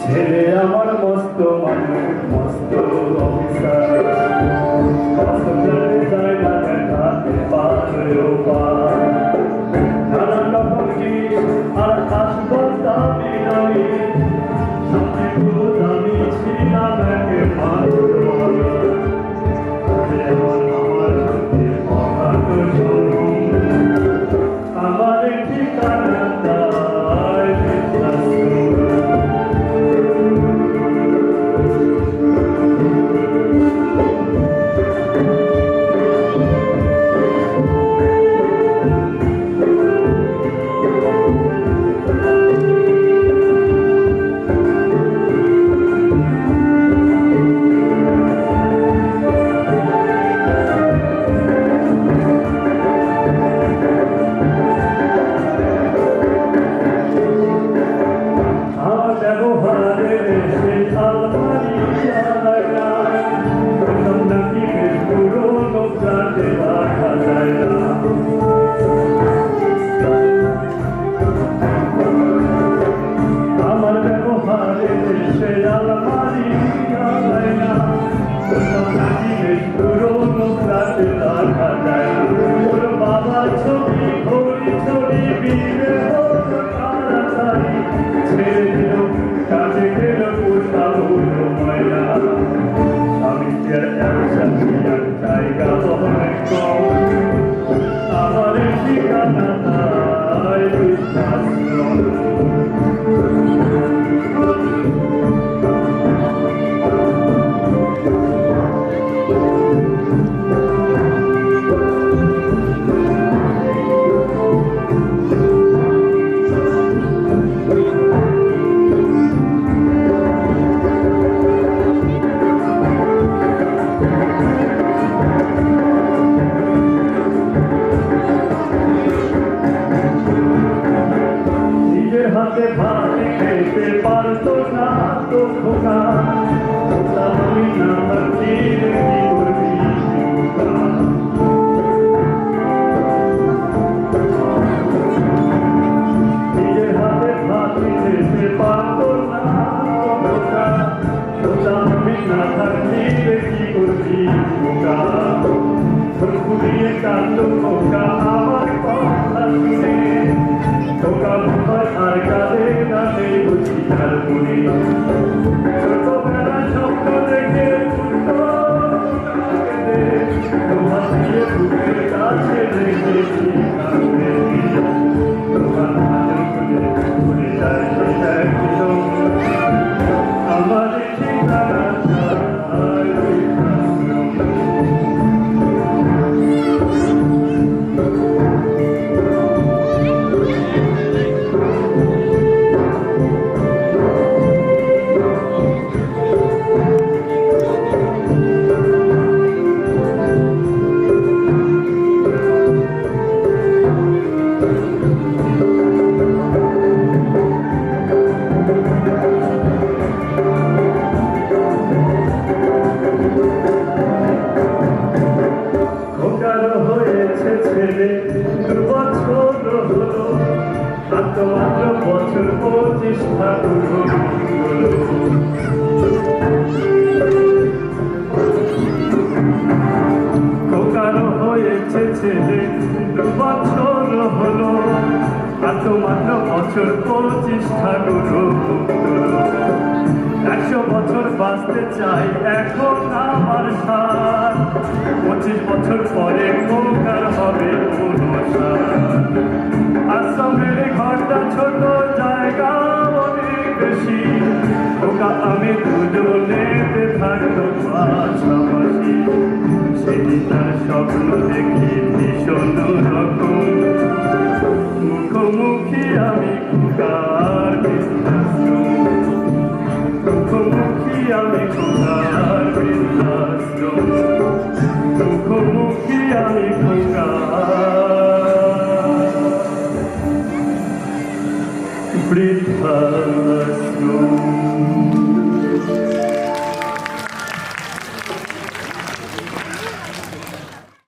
ছেলে আমার মস্ত মানুষ মস্ত অফিসার। যায় না দেখাতে পারে ও আর কাঁদে বছর হলো সাত মাত্র বছর প্রতিষ্ঠা কারও হয়েছে ছেলে বছর হলো এত মাত্র বছর প্রতিষ্ঠা গুরু একশো বছর বাঁচতে চাই এখন আমার সার পঁচিশ বছর পরে কোকার হবে ভাষাভাষি সেই তার স্বপ্ন দেখি ভীষণ রকম মুখোমুখি আমি খুকার মুখোমুখি আমি খুকার মুখোমুখি আমি খুকার বৃদ্ধাশ্রম